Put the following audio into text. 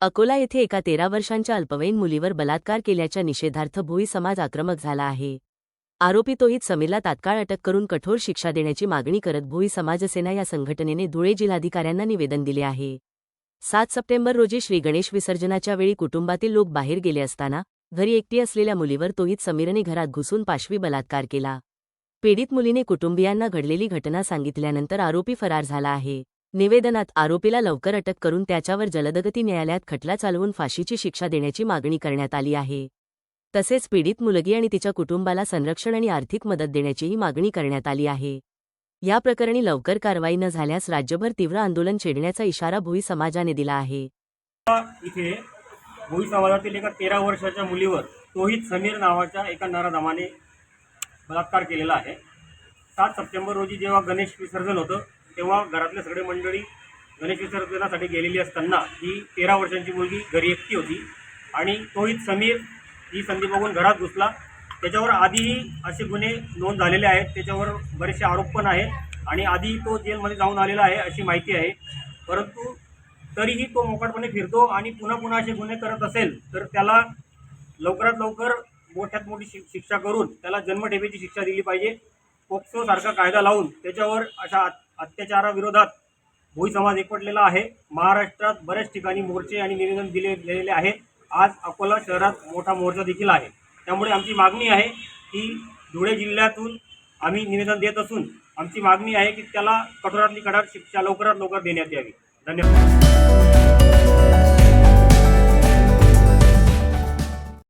अकोला येथे एका तेरा वर्षांच्या अल्पवयीन मुलीवर बलात्कार केल्याच्या निषेधार्थ भोई समाज आक्रमक झाला आहे. आरोपी तोहित समीरला तात्काळ अटक करून कठोर शिक्षा देण्याची मागणी करत भोई समाजसेना या संघटनेने धुळे जिल्हाधिकाऱ्यांना निवेदन दिले आहे. सात सप्टेंबर रोजी श्री गणेश विसर्जनाच्या वेळी कुटुंबातील लोक बाहेर गेले असताना घरी एकटी असलेल्या मुलीवर तोहित समीरने घरात घुसून पाशवी बलात्कार केला. पीडित मुलीने कुटुंबियांना घडलेली घटना सांगितल्यानंतर आरोपी फरार झाला आहे. निवेदनात आरोपीला लवकर अटक करून त्याच्यावर जलदगती न्यायालयात खटला चालवून फाशीची शिक्षा देण्याची मागणी करण्यात आली आहे. तसेच पीडित मुलगी आणि तिच्या कुटुंबाला संरक्षण आणि आर्थिक मदत देण्याचीही मागणी करण्यात आली आहे. या प्रकरणी लवकर कारवाई न झाल्यास राज्यभर तीव्र आंदोलन छेडण्याचा इशारा भोई समाजाने दिला आहे. इथे भोई समाजातील एका तेरा वर्षाच्या मुलीवर तोहित समीर नावाच्या एका नराधमाने बलात्कार केलेला आहे. सात सप्टेंबर रोजी जेव्हा गणेश विसर्जन होतं तेव्हा घरातले सगळे मंडळी गणेश विसर्जनासाठी गेलेली असताना ही तेरा वर्षांची मुलगी घरी एकटी होती आणि तोहित समीर ही संधी बघून घरात घुसला. त्याच्यावर आधीही असे गुन्हे नोंद झालेले आहेत. त्याच्यावर बरेचसे आरोप पण आहेत आणि आधी तो जेलमध्ये जाऊन आलेला आहे अशी माहिती आहे. परंतु तरीही तो मोकाटपणे फिरतो आणि पुन्हा पुन्हा असे गुन्हे करत असेल तर त्याला लवकरात लवकर मोठ्यात मोठी शि शिक्षा करून त्याला जन्मठेपेची शिक्षा दिली पाहिजे. पोक्सोसारखा कायदा लावून त्याच्यावर अशा अत्याचाराविरोधात भोई समाज एकवटलेला आहे. महाराष्ट्रात बऱ्याच ठिकाणी मोर्चे आणि निवेदन दिले गेलेले आहे. आज अकोला शहरात मोठा मोर्चा देखील आहे. त्यामुळे आमची मागणी आहे की धुळे जिल्ह्यातून आम्ही निवेदन देत असून आमची मागणी आहे की त्याला कठोरातली कठोर शिक्षा लवकरात लवकर देण्यात यावी. धन्यवाद.